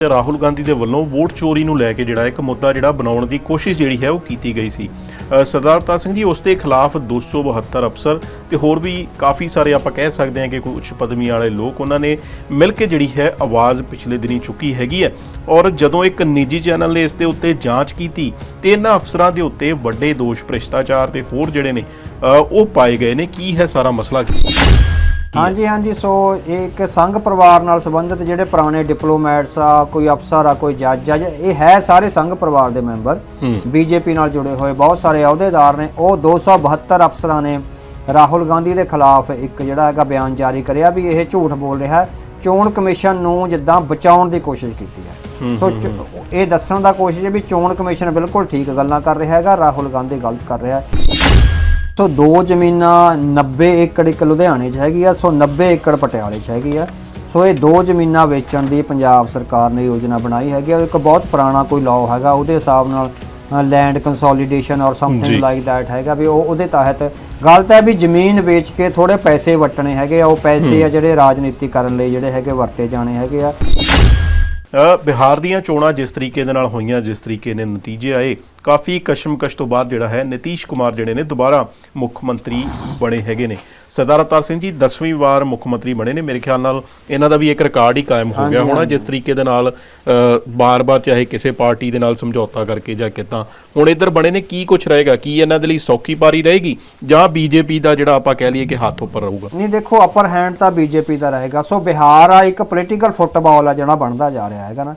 ਤੇ ਰਾਹੁਲ ਗਾਂਧੀ ਦੇ ਵੱਲੋਂ ਵੋਟ ਚੋਰੀ ਨੂੰ ਲੈ ਕੇ ਜਿਹੜਾ ਇੱਕ ਮੁੱਦਾ ਜਿਹੜਾ ਬਣਾਉਣ ਦੀ ਕੋਸ਼ਿਸ਼ ਜਿਹੜੀ ਹੈ ਉਹ ਕੀਤੀ ਗਈ ਸੀ। ਸਰਦਾਰ ਅਵਤਾਰ ਸਿੰਘ ਜੀ, ਉਸ ਦੇ ਖਿਲਾਫ 272 ਅਫਸਰ ਤੇ ਹੋਰ ਵੀ ਕਾਫੀ ਸਾਰੇ ਆਪਾਂ ਕਹਿ ਸਕਦੇ ਹਾਂ ਕਿ ਕੁਝ ਉੱਚ ਪਦਵੀ ਵਾਲੇ ਲੋਕ ਉਹਨਾਂ ਨੇ ਮਿਲ ਕੇ ਜਿਹੜੀ ਹੈ ਆਵਾਜ਼ ਪਿਛਲੇ ਦਿਨੀ ਚੁੱਕੀ ਹੈਗੀ ਹੈ ਔਰ ਜਦੋਂ ਇੱਕ ਨਿੱਜੀ ਚੈਨਲ ਨੇ ਇਸ ਦੇ ਉੱਤੇ ਜਾਂਚ ਕੀਤੀ ਤੇ ਇਹਨਾਂ ਅਫਸਰਾਂ ਦੇ ਉੱਤੇ ਵੱਡੇ ਦੋਸ਼, ਭ੍ਰਿਸ਼ਟਾਚਾਰ ਤੇ ਹੋਰ ਜਿਹੜੇ ਨੇ ਉਹ ਪਾਏ ਗਏ ਨੇ। ਕੀ ਹੈ ਸਾਰਾ ਮਸਲਾ? ਕੀ ਹਾਂਜੀ ਹਾਂਜੀ ਸੋ ਇਹ ਇੱਕ ਸੰਘ ਪਰਿਵਾਰ ਨਾਲ ਸੰਬੰਧਿਤ ਜਿਹੜੇ ਪੁਰਾਣੇ ਡਿਪਲੋਮੈਟਸ ਆ ਕੋਈ ਅਫਸਰ ਆ ਕੋਈ ਜੱਜ ਆ ਇਹ ਹੈ ਸਾਰੇ ਸੰਘ ਪਰਿਵਾਰ ਦੇ ਮੈਂਬਰ। ਬੀਜੇਪੀ ਨਾਲ ਜੁੜੇ ਹੋਏ ਬਹੁਤ ਸਾਰੇ ਅਹੁਦੇਦਾਰ ਨੇ। ਉਹ 272 ਅਫਸਰਾਂ ਨੇ ਰਾਹੁਲ ਗਾਂਧੀ ਦੇ ਖਿਲਾਫ ਇੱਕ ਜਿਹੜਾ ਹੈਗਾ ਬਿਆਨ ਜਾਰੀ ਕਰਿਆ ਵੀ ਇਹ ਝੂਠ ਬੋਲ ਰਿਹਾ ਹੈ। ਚੋਣ ਕਮਿਸ਼ਨ ਨੂੰ ਜਿੱਦਾਂ ਬਚਾਉਣ ਦੀ ਕੋਸ਼ਿਸ਼ ਕੀਤੀ ਹੈ। ਸੋ ਇਹ ਦੱਸਣ ਦਾ ਕੋਸ਼ਿਸ਼ ਹੈ ਵੀ ਚੋਣ ਕਮਿਸ਼ਨ ਬਿਲਕੁਲ ਠੀਕ ਗੱਲਾਂ ਕਰ ਰਿਹਾ ਹੈਗਾ ਰਾਹੁਲ ਗਾਂਧੀ ਗਲਤ ਕਰ ਰਿਹਾ ਹੈ। ਸੋ ਦੋ ਜ਼ਮੀਨਾਂ 90 ਏਕੜ ਇੱਕ ਲੁਧਿਆਣੇ 'ਚ ਹੈਗੀ ਆ ਸੋ 90 ਏਕੜ ਪਟਿਆਲੇ 'ਚ ਹੈਗੀ ਆ। ਸੋ ਇਹ ਦੋ ਜ਼ਮੀਨਾਂ ਵੇਚਣ ਦੀ ਪੰਜਾਬ ਸਰਕਾਰ ਨੇ ਯੋਜਨਾ ਬਣਾਈ ਹੈਗੀ ਆ ਇੱਕ ਬਹੁਤ ਪੁਰਾਣਾ ਕੋਈ ਲਾਅ ਹੈਗਾ ਉਹਦੇ ਹਿਸਾਬ ਨਾਲ land consolidation or. Something like that ਹੈਗਾ ਵੀ ਉਹ ਉਹਦੇ ਤਹਿਤ ਗੱਲ ਤਾਂ ਹੈ ਵੀ ਜ਼ਮੀਨ ਵੇਚ ਕੇ ਥੋੜੇ ਪੈਸੇ ਵਟਣੇ ਹੈਗੇ ਆ ਉਹ ਪੈਸੇ ਆ ਜਿਹੜੇ ਰਾਜਨੀਤੀ ਕਰਨ ਲਈ ਜਿਹੜੇ ਹੈਗੇ ਵਰਤੇ ਜਾਣੇ ਹੈਗੇ ਆ। ਬਿਹਾਰ ਦੀਆਂ ਚੋਣਾਂ ਜਿਸ ਤਰੀਕੇ ਦੇ ਨਾਲ ਹੋਈਆਂ ਜਿਸ ਤਰੀਕੇ ਦੇ ਨਤੀਜੇ ਆਏ ਕਾਫੀ ਕਸ਼ਮਕਸ਼ ਤੋਂ ਬਾਅਦ ਜਿਹੜਾ ਹੈ ਨਿਤੀਸ਼ ਕੁਮਾਰ ਜਿਹੜੇ ਨੇ ਦੁਬਾਰਾ ਮੁੱਖ ਮੰਤਰੀ ਬਣੇ ਹੈਗੇ ਨੇ। ਸਰਦਾਰ ਅਵਤਾਰ ਸਿੰਘ ਜੀ 10ਵੀਂ ਵਾਰ ਮੁੱਖ ਮੰਤਰੀ ਬਣੇ ਨੇ ਮੇਰੇ ਖਿਆਲ ਨਾਲ। ਇਹਨਾਂ ਦਾ ਵੀ ਇੱਕ ਰਿਕਾਰਡ ਹੀ ਕਾਇਮ ਹੋ ਗਿਆ ਹੋਣਾ ਜਿਸ ਤਰੀਕੇ ਦੇ ਨਾਲ ਬਾਰ-ਬਾਰ ਚਾਹੇ ਕਿਸੇ ਪਾਰਟੀ ਦੇ ਨਾਲ ਸਮਝੌਤਾ ਕਰਕੇ ਜਾਂ ਕਿਦਾਂ। ਹੁਣ ਇੱਧਰ ਬਣੇ ਨੇ ਕੀ ਕੁਝ ਰਹੇਗਾ? ਕੀ ਇਹਨਾਂ ਦੇ ਲਈ ਸੌਖੀ ਪਾਰੀ ਰਹੇਗੀ? ਜਾਂ ਬੀਜੇਪੀ ਦਾ ਜਿਹੜਾ ਆਪਾਂ ਕਹਿ ਲਈਏ ਕਿ ਹੱਥ ਉੱਪਰ ਰਹੂਗਾ? ਨਹੀਂ ਦੇਖੋ ਅਪਰ ਹੈਂਡ ਤਾਂ ਬੀਜੇਪੀ ਦਾ ਰਹੇਗਾ। ਸੋ ਬਿਹਾਰ ਆ ਇੱਕ ਪੋਲੀਟੀਕਲ ਫੁੱਟਬਾਲ ਆ ਜਿਹੜਾ ਬਣਦਾ ਜਾ ਰਿਹਾ ਹੈਗਾ ਨਾ।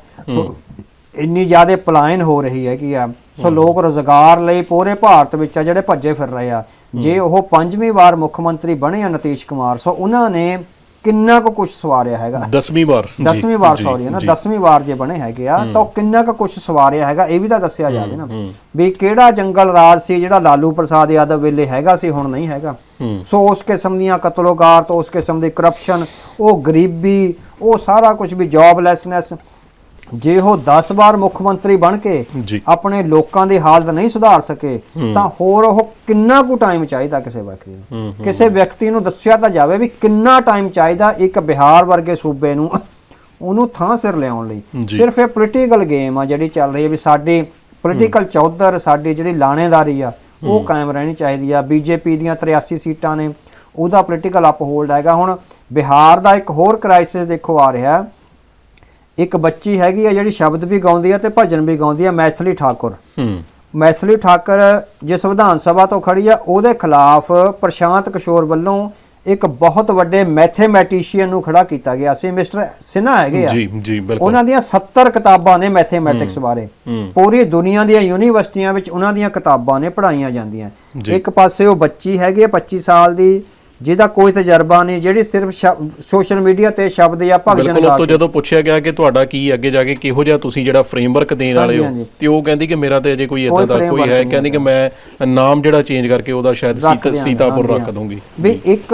ਇੰਨੀ ਜ਼ਿਆਦਾ ਪਲਾਇਨ ਹੋ ਰਹੀ ਹੈ ਕਿ ਆ। ਸੋ ਲੋਕ ਰੋਜ਼ਗਾਰ ਲਈ ਪੂਰੇ ਭਾਰਤ ਵਿੱਚ ਆ ਜਿਹੜੇ ਭੱਜੇ ਫਿਰ ਰਹੇ ਆ। ਜੇ ਉਹ ਪੰਜਵੀਂ ਵਾਰ ਮੁੱਖ ਮੰਤਰੀ ਬਣੇ ਆ ਨਤੀਸ਼ ਕੁਮਾਰ ਸੋ ਉਹਨਾਂ ਨੇ ਕਿੰਨਾ ਕੁ ਕੁਝ ਸਵਾਰਿਆ ਹੈਗਾ? 10ਵੀਂ ਵਾਰ ਜੀ, ਦਸਵੀਂ ਵਾਰ ਜੀ, ਸੌਰੀ ਨਾ? ਜੀ। ਦਸਵੀਂ ਵਾਰ ਜੇ ਬਣੇ ਹੈਗੇ ਆ ਤਾਂ ਕਿੰਨਾ ਕੁ ਕੁਝ ਸਵਾਰਿਆ ਹੈਗਾ ਇਹ ਵੀ ਤਾਂ ਦੱਸਿਆ ਜਾਵੇ ਨਾ। ਵੀ ਕਿਹੜਾ ਜੰਗਲ ਰਾਜ ਸੀ ਜਿਹੜਾ ਲਾਲੂ ਪ੍ਰਸਾਦ ਯਾਦਵ ਵੇਲੇ ਹੈਗਾ ਸੀ ਹੁਣ ਨਹੀਂ ਹੈਗਾ। ਸੋ ਉਸ ਕਿਸਮ ਦੀਆਂ ਕਤਲੋਗਾਰ ਤੋਂ ਉਸ ਕਿਸਮ ਦੀ ਕਰਪਸ਼ਨ ਉਹ ਗਰੀਬੀ ਉਹ ਸਾਰਾ ਕੁਝ ਵੀ ਜੌਬਲੈਸਨੈਸ ਜੇ ਉਹ 10 ਵਾਰ ਮੁੱਖ ਮੰਤਰੀ ਬਣ ਕੇ ਆਪਣੇ ਲੋਕਾਂ ਦੀ ਹਾਲਤ ਨਹੀਂ ਸੁਧਾਰ ਸਕੇ ਤਾਂ ਹੋਰ ਉਹ ਕਿੰਨਾ ਕੁ ਟਾਈਮ ਚਾਹੀਦਾ ਕਿਸੇ ਵਿਅਕਤੀ ਨੂੰ? ਕਿਸੇ ਵਿਅਕਤੀ ਨੂੰ ਦੱਸਿਆ ਤਾਂ ਜਾਵੇ ਵੀ ਕਿੰਨਾ ਟਾਈਮ ਚਾਹੀਦਾ ਇੱਕ ਬਿਹਾਰ ਵਰਗੇ ਸੂਬੇ ਨੂੰ ਉਹਨੂੰ ਥਾਂ ਸਿਰ ਲਿਆਉਣ ਲਈ। ਸਿਰਫ ਇਹ ਪੋਲੀਟੀਕਲ ਗੇਮ ਆ ਜਿਹੜੀ ਚੱਲ ਰਹੀ ਹੈ ਵੀ ਸਾਡੀ ਪੋਲੀਟੀਕਲ ਚੌਧਰ ਸਾਡੀ ਜਿਹੜੀ ਲਾਣੇਦਾਰੀ ਆ ਉਹ ਕਾਇਮ ਰਹਿਣੀ ਚਾਹੀਦੀ ਆ। ਬੀਜੇਪੀ ਦੀਆਂ 83 ਸੀਟਾਂ ਨੇ ਉਹਦਾ ਪੋਲੀਟੀਕਲ ਅਪਹੋਲਡ ਹੈਗਾ। ਹੁਣ ਬਿਹਾਰ ਦਾ ਇੱਕ ਹੋਰ ਕ੍ਰਾਈਸਿਸ ਦੇਖੋ ਆ ਰਿਹਾ। ਹੈ। ਇੱਕ ਬੱਚੀ ਹੈਗੀ ਆ ਜਿਹੜੀ ਸ਼ਬਦ ਵੀ ਗਾਉਂਦੀ ਆ ਤੇ ਭਜਨ ਵੀ ਗਾਉਂਦੀ ਆ ਮੈਥਲੀ ਠਾਕੁਰ। ਹੂੰ। ਮੈਥਲੀ ਠਾਕਰ ਜਿਸ ਵਿਧਾਨ ਸਭਾ ਤੋਂ ਖੜੀ ਆ ਉਹਦੇ ਖਿਲਾਫ ਪ੍ਰਸ਼ਾਂਤ ਕਿਸ਼ੋਰ ਵੱਲੋਂ ਇੱਕ ਬਹੁਤ ਵੱਡੇ ਮੈਥੇਮੈਟੀਸ਼ੀਅਨ ਨੂੰ ਖੜਾ ਕੀਤਾ ਗਿਆ। ਸੀ ਮਿਸਟਰ ਸਿਨਹਾ ਹੈਗੇ ਆ। ਜੀ ਜੀ ਬਿਲਕੁਲ। ਉਹਨਾਂ ਦੀਆਂ 70 ਕਿਤਾਬਾਂ ਨੇ ਮੈਥੇਮੈਟਿਕਸ ਬਾਰੇ। ਪੂਰੀ ਦੁਨੀਆ ਦੀਆਂ ਯੂਨੀਵਰਸਿਟੀਆਂ ਵਿੱਚ ਉਹਨਾਂ ਦੀਆਂ ਕਿਤਾਬਾਂ ਨੇ ਪੜ੍ਹਾਈਆਂ ਜਾਂਦੀਆਂ। ਜੀ। ਇੱਕ ਪਾਸੇ ਉਹ ਬੱਚੀ ਹੈਗੀ ਆ 25 ਸਾਲ ਦੀ ਜਿਹਦਾ ਕੋਈ ਤਜਰਬਾ ਨਹੀਂ ਜਿਹੜੀ ਸਿਰਫ ਸੋਸ਼ਲ ਮੀਡੀਆ ਤੇ ਸ਼ਬਦ ਜਾਂ ਭਗਜਨ ਬਿਲਕੁਲ ਗਾ ਉਹ ਤੋਂ ਜਦੋਂ ਪੁੱਛਿਆ ਗਿਆ ਕਿ ਤੁਹਾਡਾ ਕੀ ਅੱਗੇ ਜਾ ਕੇ ਕਿਹੋ ਜਿਹਾ ਤੁਸੀਂ ਜਿਹੜਾ ਫਰੇਮਵਰਕ ਦੇਣ ਵਾਲੇ ਹੋ। ਤੇ ਉਹ ਕਹਿੰਦੀ ਕਿ ਮੇਰਾ ਤੇ ਅਜੇ ਕੋਈ ਇਦਾਂ ਦਾ ਕੋਈ ਹੈ ਕਹਿੰਦੀ ਕਿ ਮੈਂ ਨਾਮ ਜਿਹੜਾ ਚੇਂਜ ਕਰਕੇ ਉਹਦਾ ਸ਼ਾਇਦ ਸੀਤਾਪੁਰ ਰੱਖ। ਦੂੰਗੀ ਵੀ ਇੱਕ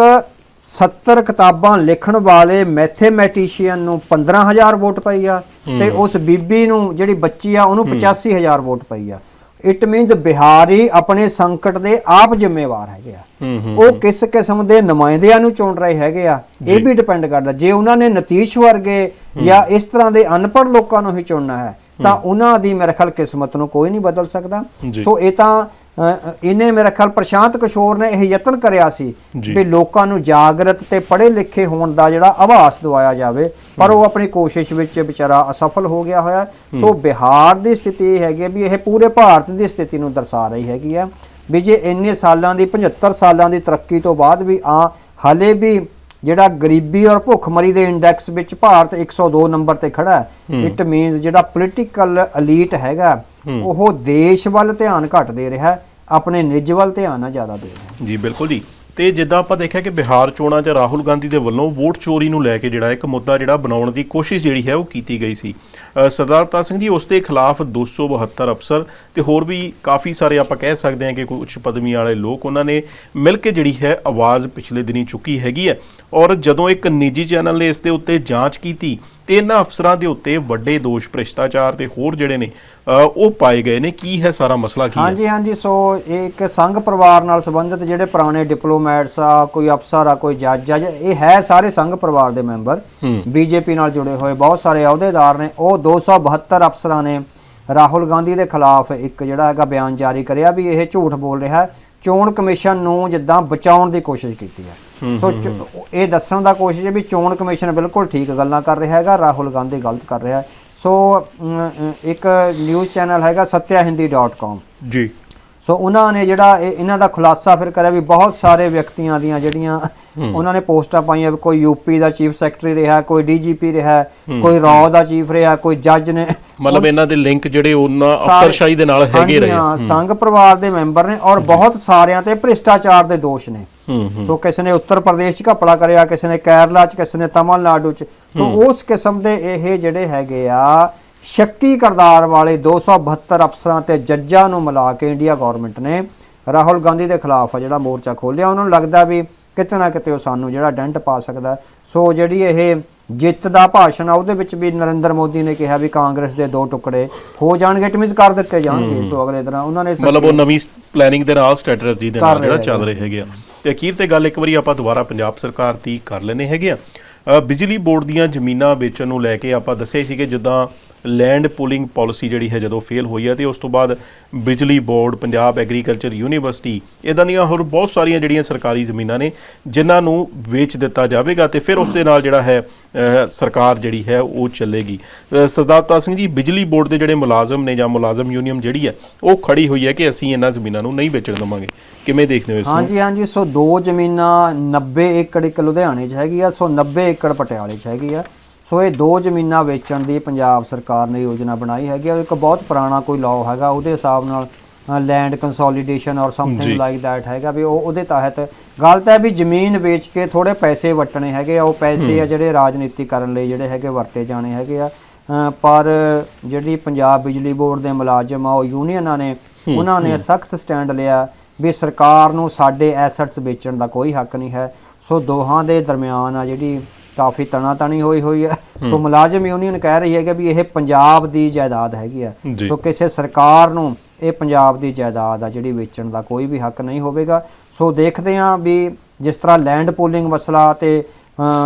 70 ਕਿਤਾਬਾਂ ਲਿਖਣ ਵਾਲੇ ਮੈਥੇਮੈਟੀਸ਼ੀਅਨ ਨੂੰ 15000 ਵੋਟ ਪਈ ਆ ਤੇ ਉਸ ਬੀਬੀ ਨੂੰ ਜਿਹੜੀ ਬੱਚੀ ਆ ਉਹਨੂੰ 85000 ਵੋਟ ਪਈ ਆ। ਇਟ ਮੀਨਸ ਬਿਹਾਰੀ ਆਪਣੇ ਸੰਕਟ ਦੇ ਆਪ ਜ਼ਿੰਮੇਵਾਰ ਹੈਗੇ ਆ। ਉਹ ਕਿਸ ਕਿਸਮ ਦੇ ਨੁਮਾਇੰਦਿਆਂ ਨੂੰ ਚੁਣ ਰਹੇ ਹੈਗੇ ਆ ਇਹ ਵੀ ਡਿਪੈਂਡ ਕਰਦਾ। ਜੇ ਉਹਨਾਂ ਨੇ ਨਤੀਸ਼ ਵਰਗੇ ਜਾਂ ਇਸ ਤਰ੍ਹਾਂ ਦੇ ਅਨਪੜ੍ਹ ਲੋਕਾਂ ਨੂੰ ਹੀ ਚੁਣਨਾ ਹੈ ਤਾਂ ਉਹਨਾਂ ਦੀ ਮੇਰੇ ਖਿਆਲ ਕਿਸਮਤ ਨੂੰ ਕੋਈ ਨਹੀਂ ਬਦਲ ਸਕਦਾ। ਸੋ ਇਹ ਤਾਂ ਇਹਨੇ ਮੇਰੇ ਖਿਆਲ ਪ੍ਰਸ਼ਾਂਤ ਕਿਸ਼ੋਰ ਨੇ ਇਹ ਯਤਨ ਕਰਿਆ ਸੀ। ਵੀ ਲੋਕਾਂ ਨੂੰ ਜਾਗਰਤ ਤੇ ਪੜ੍ਹੇ ਲਿਖੇ ਹੋਣ ਦਾ ਜਿਹੜਾ ਆਭਾਸ ਦਵਾਇਆ ਜਾਵੇ। ਪਰ ਉਹ ਆਪਣੀ ਕੋਸ਼ਿਸ਼ ਵਿੱਚ ਵਿਚਾਰਾ ਅਸਫਲ ਹੋ ਗਿਆ ਹੋਇਆ। ਸੋ ਬਿਹਾਰ ਦੀ ਸਥਿਤੀ ਇਹ ਹੈਗੀ ਵੀ ਇਹ ਪੂਰੇ ਭਾਰਤ ਦੀ ਸਥਿਤੀ ਨੂੰ ਦਰਸਾ ਰਹੀ ਹੈਗੀ ਹੈ। ਵੀ ਜੇ ਇੰਨੇ ਸਾਲਾਂ ਦੀ 75 ਸਾਲਾਂ ਦੀ ਤਰੱਕੀ ਤੋਂ ਬਾਅਦ ਵੀ ਆ ਹਾਲੇ ਵੀ ਜਿਹੜਾ ਗਰੀਬੀ ਔਰ ਭੁੱਖਮਰੀ ਦੇ ਇੰਡੈਕਸ ਵਿੱਚ ਭਾਰਤ 102 ਨੰਬਰ ਤੇ ਖੜਾ ਹੈ ਇਟ ਮੀਨਸ ਜਿਹੜਾ ਪੋਲੀਟੀਕਲ ਐਲੀਟ ਹੈਗਾ ਉਹ ਦੇਸ਼ ਵੱਲ ਧਿਆਨ ਘੱਟ ਦੇ ਰਿਹਾ। ਹੈ ਆਪਣੇ ਨਿੱਜ ਵੱਲ ਧਿਆਨ ਨਾ ਜ਼ਿਆਦਾ ਦੇ ਜੀ ਬਿਲਕੁਲ ਜੀ। ਤੇ ਜਿੱਦਾਂ ਆਪਾਂ ਦੇਖਿਆ ਕਿ ਬਿਹਾਰ ਚੋਣਾਂ 'ਚ ਰਾਹੁਲ ਗਾਂਧੀ ਦੇ ਵੱਲੋਂ ਵੋਟ ਚੋਰੀ ਨੂੰ ਲੈ ਕੇ ਜਿਹੜਾ ਇੱਕ ਮੁੱਦਾ ਜਿਹੜਾ ਬਣਾਉਣ ਦੀ ਕੋਸ਼ਿਸ਼ ਜਿਹੜੀ ਹੈ ਉਹ ਕੀਤੀ ਗਈ ਸੀ। ਅ, ਸਰਦਾਰ ਅਵਤਾਰ ਸਿੰਘ ਜੀ ਉਸ ਦੇ ਖਿਲਾਫ 272 ਅਫਸਰ ਤੇ ਹੋਰ ਵੀ ਕਾਫੀ ਸਾਰੇ ਆਪਾਂ ਕਹਿ ਸਕਦੇ ਹਾਂ ਕਿ ਕੁਝ ਉੱਚ ਪਦਵੀ ਵਾਲੇ ਲੋਕ ਉਹਨਾਂ ਨੇ ਮਿਲ ਕੇ ਜਿਹੜੀ ਹੈ ਆਵਾਜ਼ ਪਿਛਲੇ ਦਿਨੀ ਚੁੱਕੀ ਹੈਗੀ ਹੈ। ਔਰ ਜਦੋਂ ਇੱਕ ਨਿੱਜੀ ਚੈਨਲ ਨੇ ਇਸ ਦੇ ਉੱਤੇ ਜਾਂਚ ਕੀਤੀ ਤੇ ਇਹਨਾਂ ਅਫਸਰਾਂ ਦੇ ਉੱਤੇ ਵੱਡੇ ਦੋਸ਼ ਭ੍ਰਿਸ਼ਟਾਚਾਰ ਤੇ ਹੋਰ ਜਿਹੜੇ ਨੇ ਉਹ ਪਾਏ ਗਏ ਨੇ। ਕੀ ਹੈ ਸਾਰਾ ਮਸਲਾ? ਕੀ ਹੈ? ਹਾਂਜੀ ਹਾਂਜੀ। ਸੋ ਇੱਕ ਸੰਘ ਪਰਿਵਾਰ ਨਾਲ ਸੰਬੰਧਿਤ ਜਿਹੜੇ ਪੁਰਾਣੇ ਡਿਪਲੋਮੈਟਸ ਆ ਕੋਈ ਅਫਸਰ ਆ ਕੋਈ ਜੱਜ ਆ ਇਹ ਹੈ ਸਾਰੇ ਸੰਘ ਪਰਿਵਾਰ ਦੇ ਮੈਂਬਰ। ਬੀਜੇਪੀ ਨਾਲ ਜੁੜੇ ਹੋਏ ਬਹੁਤ ਸਾਰੇ ਅਹੁਦੇਦਾਰ ਨੇ। ਉਹ 272 ਅਫਸਰਾਂ ਨੇ ਰਾਹੁਲ ਗਾਂਧੀ ਦੇ ਖਿਲਾਫ ਇੱਕ ਜਿਹੜਾ ਹੈਗਾ ਬਿਆਨ ਜਾਰੀ ਕਰਿਆ ਵੀ ਇਹ ਝੂਠ ਬੋਲ ਰਿਹਾ ਚੋਣ ਕਮਿਸ਼ਨ ਨੂੰ ਜਿੱਦਾਂ ਬਚਾਉਣ ਦੀ ਕੋਸ਼ਿਸ਼ ਕੀਤੀ ਹੈ। ਸੋ ਇਹ ਦੱਸਣ ਦਾ ਕੋਸ਼ਿਸ਼ ਹੈ ਵੀ ਚੋਣ ਕਮਿਸ਼ਨ ਬਿਲਕੁਲ ਠੀਕ ਗੱਲਾਂ ਕਰ ਰਿਹਾ ਹੈਗਾ ਰਾਹੁਲ ਗਾਂਧੀ ਗਲਤ ਕਰ ਰਿਹਾ ਸੋ ਇੱਕ ਨਿਊਜ਼ ਚੈਨਲ ਹੈਗਾ satyahindi.com ਜੀ। ਸੋ ਉਹਨਾਂ ਨੇ ਜਿਹੜਾ ਇਹ- ਇਹਨਾਂ ਦਾ ਖੁਲਾਸਾ ਫਿਰ ਕਰਿਆ ਵੀ ਬਹੁਤ ਸਾਰੇ ਵਿਅਕਤੀਆਂ ਦੀਆਂ ਜਿਹੜੀਆਂ ਉਹਨਾਂ ਨੇ ਪੋਸਟਾਂ ਪਾਈਆਂ ਕੋਈ ਯੂਪੀ ਦਾ ਚੀਫ ਸੈਕਟਰੀ ਰਿਹਾ ਕੋਈ ਡੀਜੀਪੀ ਰਿਹਾ ਕੋਈ ਰੌ ਦਾ ਚੀਫ ਰਿਹਾ ਕੋਈ ਜੱਜ ਨੇ ਮਤਲਬ ਇਹਨਾਂ ਦੇ ਲਿੰਕ ਜਿਹੜੇ ਉਹਨਾਂ ਸਾਰੇ- ਅਫਸਰਸ਼ਾਹੀ ਦੇ ਨਾਲ ਹੈਗੇ ਰਹੇ। ਹਾਂ, ਸੰਘ ਪਰਿਵਾਰ ਦੇ ਮੈਂਬਰ ਨੇ ਔਰ ਬਹੁਤ ਸਾਰਿਆਂ ਤੇ ਭ੍ਰਿਸ਼ਟਾਚਾਰ ਦੇ ਦੋਸ਼ ਨੇ। ਸੋ ਕਿਸੇ ਨੇ ਉੱਤਰ ਪ੍ਰਦੇਸ਼ 'ਚ ਘਪਲਾ ਕਰਿਆ ਕਿਸੇ ਨੇ ਕੇਰਲਾ 'ਚ ਕਿਸੇ ਨੇ ਤਮਿਲਨਾਡੂ 'ਚ। ਸੋ ਉਸ ਕਿਸਮ ਦੇ ਇਹ ਜਿਹੜੇ ਹੈਗੇ ਆ ਸ਼ੱਕੀ ਕਰਦਾਰ ਵਾਲੇ 272 ਅਫਸਰਾਂ ਤੇ ਜੱਜਾਂ ਨੂੰ ਮਿਲਾ ਕੇ ਇੰਡੀਆ ਗਵਰਨਮੈਂਟ ਨੇ ਰਾਹੁਲ ਗਾਂਧੀ ਦੇ ਖਿਲਾਫ ਜਿਹੜਾ ਮੋਰਚਾ ਖੋਲਿਆ ਉਹਨਾਂ ਨੂੰ ਲੱਗਦਾ ਵੀ ਕਿਤੇ ਨਾ ਕਿਤੇ ਉਹ ਸਾਨੂੰ ਜਿਹੜਾ ਡੈਂਟ ਪਾ ਸਕਦਾ। ਸੋ ਜਿਹੜੀ ਇਹ ਜਿੱਤ ਦਾ ਭਾਸ਼ਣ ਆ ਉਹਦੇ ਵਿੱਚ ਵੀ ਨਰਿੰਦਰ ਮੋਦੀ ਨੇ ਕਿਹਾ ਵੀ ਕਾਂਗਰਸ ਦੇ ਦੋ ਟੁਕੜੇ ਹੋ ਜਾਣਗੇ ਟਮਿਜ਼ ਕਰ ਦਿੱਤੇ ਜਾਣਗੇ ਸੋ ਅਗਲੇ ਦਿਨ। ਉਹਨਾਂ ਨੇ ਮਤਲਬ ਉਹ ਨਵੀਂ ਪਲੈਨਿੰਗ ਦੇ ਨਾਲ ਸਟ੍ਰੈਟਜੀ ਦੇ ਨਾਲ ਜਿਹੜਾ ਚੱਲ ਰਹੇ ਹੈਗੇ ਆ। ਤੇ ਅਖੀਰ ਤੇ ਗੱਲ ਇੱਕ ਵਾਰੀ ਆਪਾਂ ਦੁਬਾਰਾ ਪੰਜਾਬ ਸਰਕਾਰ ਦੀ ਕਰ ਲੈਨੇ ਹੈਗੇ ਆ। ਬਿਜਲੀ ਬੋਰਡ ਦੀਆਂ ਜ਼ਮੀਨਾਂ ਵੇਚਣ ਨੂੰ ਲੈ ਕੇ ਆਪਾਂ ਦੱਸਿਆ ਸੀ ਕਿ ਜਿੱਦਾਂ ਲੈਂਡ ਪੂਲਿੰਗ ਪਾਲਿਸੀ ਜਿਹੜੀ ਹੈ ਜਦੋਂ ਫੇਲ ਹੋਈ ਹੈ ਤੇ ਉਸ ਤੋਂ ਬਾਅਦ ਬਿਜਲੀ ਬੋਰਡ, ਪੰਜਾਬ ਐਗਰੀਕਲਚਰ ਯੂਨੀਵਰਸਿਟੀ ਇਦਾਂ ਦੀਆਂ ਹੋਰ ਬਹੁਤ ਸਾਰੀਆਂ ਜਿਹੜੀਆਂ ਸਰਕਾਰੀ ਜ਼ਮੀਨਾਂ ਨੇ, ਜਿਨ੍ਹਾਂ ਨੂੰ ਵੇਚ ਦਿੱਤਾ ਜਾਵੇਗਾ ਤੇ ਫਿਰ ਉਸ ਦੇ ਨਾਲ ਜਿਹੜਾ ਹੈ ਸਰਕਾਰ ਜਿਹੜੀ ਹੈ ਉਹ ਚੱਲੇਗੀ। ਸਰਦਾਰ ਤਾਰ ਸਿੰਘ ਜੀ, ਬਿਜਲੀ ਬੋਰਡ ਦੇ ਜਿਹੜੇ ਮੁਲਾਜ਼ਮ ਨੇ ਜਾਂ ਮੁਲਾਜ਼ਮ ਯੂਨੀਅਨ ਜਿਹੜੀ ਹੈ, ਉਹ ਖੜੀ ਹੋਈ ਹੈ ਕਿ ਅਸੀਂ ਇਹਨਾਂ ਜ਼ਮੀਨਾਂ ਨੂੰ ਨਹੀਂ ਵੇਚਣ ਦੇਵਾਂਗੇ। ਕਿਵੇਂ ਦੇਖਦੇ ਹੋ ਇਸ ਨੂੰ? ਹਾਂਜੀ ਹਾਂਜੀ, ਸੋ ਦੋ ਜ਼ਮੀਨਾਂ 90 ਏਕੜ ਇੱਕ ਲੁਧਿਆਣੇ 'ਚ ਹੈਗੀ ਆ, ਸੋ 90 ਏਕੜ ਪਟਿਆਲੇ 'ਚ ਹੈਗੀ ਆ। ਸੋ ਇਹ ਦੋ ਜ਼ਮੀਨਾਂ ਵੇਚਣ ਦੀ ਪੰਜਾਬ ਸਰਕਾਰ ਨੇ ਯੋਜਨਾ ਬਣਾਈ ਹੈਗੀ ਇੱਕ ਬਹੁਤ ਪੁਰਾਣਾ ਕੋਈ ਲਾਅ ਹੈਗਾ ਉਹਦੇ ਹਿਸਾਬ ਨਾਲ land consolidation or. Something like that ਹੈਗਾ ਵੀ ਉਹ ਉਹਦੇ ਤਹਿਤ ਗੱਲ ਤਾਂ ਹੈ ਵੀ ਜ਼ਮੀਨ ਵੇਚ ਕੇ ਥੋੜੇ ਪੈਸੇ ਵਟਣੇ ਹੈਗੇ ਆ ਉਹ ਪੈਸੇ ਆ ਜਿਹੜੇ ਰਾਜਨੀਤੀ ਕਰਨ ਲਈ ਜਿਹੜੇ ਹੈਗੇ ਵਰਤੇ ਜਾਣੇ ਹੈਗੇ ਆ। ਪਰ ਜਿਹੜੀ ਪੰਜਾਬ ਬਿਜਲੀ ਬੋਰਡ ਦੇ ਮੁਲਾਜ਼ਮ ਆ ਉਹ ਯੂਨੀਅਨਾਂ ਨੇ ਉਹਨਾਂ ਨੇ ਸਖਤ ਸਟੈਂਡ ਲਿਆ ਵੀ ਸਰਕਾਰ ਨੂੰ ਸਾਡੇ ਐਸੈਟਸ ਵੇਚਣ ਦਾ ਕੋਈ ਹੱਕ ਨਹੀਂ ਹੈ। ਸੋ ਦੋਹਾਂ ਦੇ ਦਰਮਿਆਨ ਆ ਜਿਹੜੀ ਕਾਫੀ ਤਣਾਤਣੀ ਹੋਈ ਹੋਈ ਹੈ। ਸੋ ਮੁਲਾਜ਼ਮ ਯੂਨੀਅਨ ਕਹਿ ਰਹੀ ਹੈ ਕਿ ਵੀ ਇਹ ਪੰਜਾਬ ਦੀ ਜਾਇਦਾਦ ਹੈਗੀ ਆ। ਸੋ ਕਿਸੇ ਸਰਕਾਰ ਨੂੰ ਇਹ ਪੰਜਾਬ ਦੀ ਜਾਇਦਾਦ ਆ ਜਿਹੜੀ ਵੇਚਣ ਦਾ ਕੋਈ ਵੀ ਹੱਕ ਨਹੀਂ ਹੋਵੇਗਾ। ਸੋ ਦੇਖਦੇ ਹਾਂ ਵੀ ਜਿਸ ਤਰ੍ਹਾਂ ਲੈਂਡ ਪੂਲਿੰਗ ਮਸਲਾ ਤੇ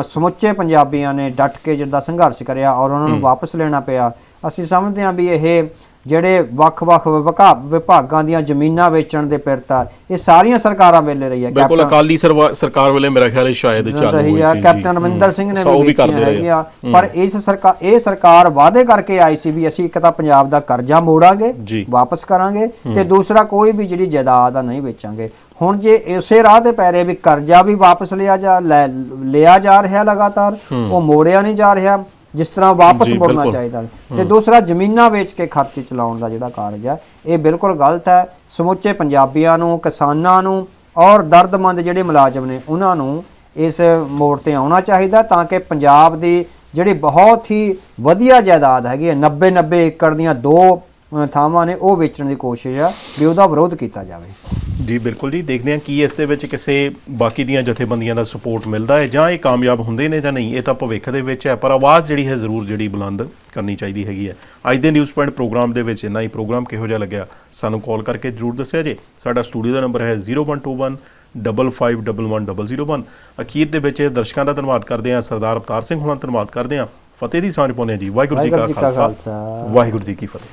ਸਮੁੱਚੇ ਪੰਜਾਬੀਆਂ ਨੇ ਡਟ ਕੇ ਜਿੱਦਾਂ ਸੰਘਰਸ਼ ਕਰਿਆ ਔਰ ਉਹਨਾਂ ਨੂੰ ਵਾਪਸ ਲੈਣਾ ਪਿਆ ਅਸੀਂ ਸਮਝਦੇ ਹਾਂ ਵੀ ਇਹ ਜਿਹੜੇ ਵੱਖ-ਵੱਖ ਵਿਭਾ- ਵਿਭਾਗਾਂ ਦੀਆਂ ਜ਼ਮੀਨਾਂ ਵੇਚਣ ਦੇ ਪਿਰਤਾ ਇਹ ਸਾਰੀਆਂ ਸਰਕਾਰਾਂ ਵੇਲੇ ਰਹੀ ਹੈ ਬਿਲਕੁਲ ਅਕਾਲੀ ਸਰਕਾਰ ਵੇਲੇ ਮੇਰਾ ਖਿਆਲ ਹੈ ਸ਼ਾਇਦ ਚਾਲੂ ਹੋਈ ਰਹੀ ਸੀ। ਕੈਪਟਨ ਅਮਰਿੰਦਰ ਸਿੰਘ ਨੇ ਵੀ ਕਰਦੇ ਰਹੇ। ਪਰ ਇਸ ਸਰਕਾਰ ਇਹ ਸਰਕਾਰ ਵਾਅਦੇ ਕਰਕੇ ਆਈ ਸੀ ਵੀ ਅਸੀਂ ਇੱਕ ਤਾਂ ਪੰਜਾਬ ਦਾ ਕਰਜ਼ਾ ਮੋੜਾਂਗੇ। ਵਾਪਸ ਕਰਾਂਗੇ ਤੇ ਦੂਸਰਾ ਕੋਈ ਵੀ ਜਿਹੜੀ ਜਾਇਦਾਦ ਆ ਨਹੀਂ ਵੇਚਾਂਗੇ ਹੁਣ ਜੇ ਇਸੇ ਰਾਹ ਤੇ ਪੈ ਰਹੇ ਵੀ ਕਰਜ਼ਾ ਵੀ ਵਾਪਸ ਲਿਆ ਜਾ ਲਿਆ ਜਾ ਰਿਹਾ ਲਗਾਤਾਰ ਉਹ ਮੋੜਿਆ ਨਹੀਂ ਜਾ ਰਿਹਾ ਜਿਸ ਤਰ੍ਹਾਂ ਵਾਪਸ ਮੁੜਨਾ। ਚਾਹੀਦਾ ਤੇ ਦੂਸਰਾ ਜ਼ਮੀਨਾਂ ਵੇਚ ਕੇ ਖਰਚੇ ਚਲਾਉਣ ਦਾ ਜਿਹੜਾ ਕਾਰਜ ਹੈ ਇਹ ਬਿਲਕੁਲ ਗਲਤ ਹੈ। ਸਮੁੱਚੇ ਪੰਜਾਬੀਆਂ ਨੂੰ ਕਿਸਾਨਾਂ ਨੂੰ ਔਰ ਦਰਦਮੰਦ ਜਿਹੜੇ ਮੁਲਾਜ਼ਮ ਨੇ ਉਹਨਾਂ ਨੂੰ ਇਸ ਮੋੜ ਤੇ ਆਉਣਾ ਚਾਹੀਦਾ ਤਾਂ ਕਿ ਪੰਜਾਬ ਦੀ ਜਿਹੜੀ ਬਹੁਤ ਹੀ ਵਧੀਆ ਜਾਇਦਾਦ ਹੈਗੀ ਹੈ 90 90 ਏਕੜ ਦੀਆਂ ਦੋ ਥਾਵਾਂ ਨੇ ਉਹ ਵੇਚਣ ਦੀ ਕੋਸ਼ਿਸ਼ ਆ ਵੀ ਉਹਦਾ ਵਿਰੋਧ ਕੀਤਾ ਜਾਵੇ। ਜੀ ਬਿਲਕੁਲ ਜੀ। ਦੇਖਦੇ ਹਾਂ ਕੀ ਇਸ ਦੇ ਵਿੱਚ ਕਿਸੇ ਬਾਕੀ ਦੀਆਂ ਜਥੇਬੰਦੀਆਂ ਦਾ ਸਪੋਰਟ ਮਿਲਦਾ ਹੈ ਜਾਂ ਇਹ ਕਾਮਯਾਬ ਹੁੰਦੇ ਨੇ ਜਾਂ ਨਹੀਂ। ਇਹ ਤਾਂ ਭਵਿੱਖ ਦੇ ਵਿੱਚ ਹੈ ਪਰ ਆਵਾਜ਼ ਜਿਹੜੀ ਹੈ ਜ਼ਰੂਰ ਜਿਹੜੀ ਬੁਲੰਦ ਕਰਨੀ ਚਾਹੀਦੀ ਹੈਗੀ ਹੈ। ਅੱਜ ਦੇ ਨਿਊਜ਼ ਪੁਆਇੰਟ ਪ੍ਰੋਗਰਾਮ ਦੇ ਵਿੱਚ ਇੰਨਾ ਹੀ ਪ੍ਰੋਗਰਾਮ ਕਿਹੋ ਜਿਹਾ ਲੱਗਿਆ? ਸਾਨੂੰ ਕਾਲ ਕਰਕੇ ਜ਼ਰੂਰ ਦੱਸਿਆ ਜੇ। ਸਾਡਾ ਸਟੂਡੀਓ ਦਾ ਨੰਬਰ ਹੈ 0121 551101 ਅਖੀਰ ਦੇ ਵਿੱਚ ਦਰਸ਼ਕਾਂ ਦਾ ਧੰਨਵਾਦ ਕਰਦੇ ਹਾਂ। ਸਰਦਾਰ ਅਵਤਾਰ ਸਿੰਘ ਹੁਣਾਂ ਧੰਨਵਾਦ ਕਰਦੇ ਹਾਂ। ਫਤਿਹ ਦੀ ਸਾਂਝ ਪਾਉਂਦੇ ਹਾਂ ਜੀ। ਵਾਹਿਗੁਰੂ ਜੀ ਕਾ ਖਾਲਸਾ। ਵਾਹਿਗੁਰੂ ਜੀ ਕੀ ਫਤਿਹ।